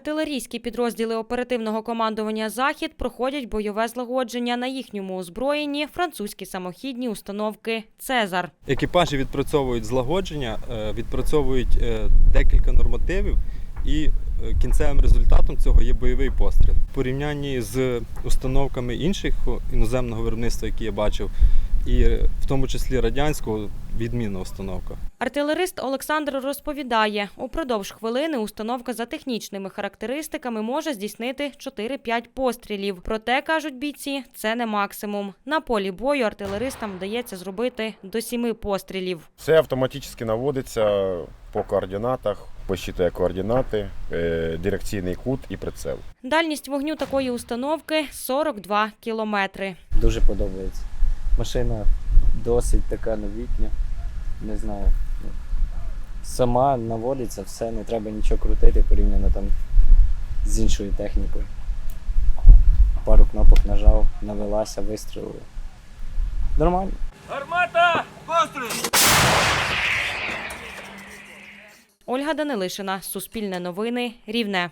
Артилерійські підрозділи оперативного командування Захід проходять бойове злагодження на їхньому озброєнні французькі самохідні установки Цезар. Екіпажі відпрацьовують злагодження, е, відпрацьовують е, декілька нормативів, і е, кінцевим результатом цього є бойовий постріл. В порівнянні з установками інших іноземного виробництва, які я бачив, і в тому числі радянського, відмінна установка. Артилерист Олександр розповідає, упродовж хвилини установка за технічними характеристиками може здійснити 4-5 пострілів. Проте, кажуть бійці, це не максимум. На полі бою артилеристам вдається зробити до 7 пострілів. Все автоматично наводиться по координатах, посчитує координати, е, дирекційний кут і прицел. Дальність вогню такої установки 42 кілометри. Дуже подобається. Машина досить така новітня. Не знаю. Сама наводиться, все, не треба нічого крутити порівняно там з іншою технікою. Пару кнопок нажав, навелася, вистрілили. Нормально. Ольга Данилишина, Суспільне новини, Рівне.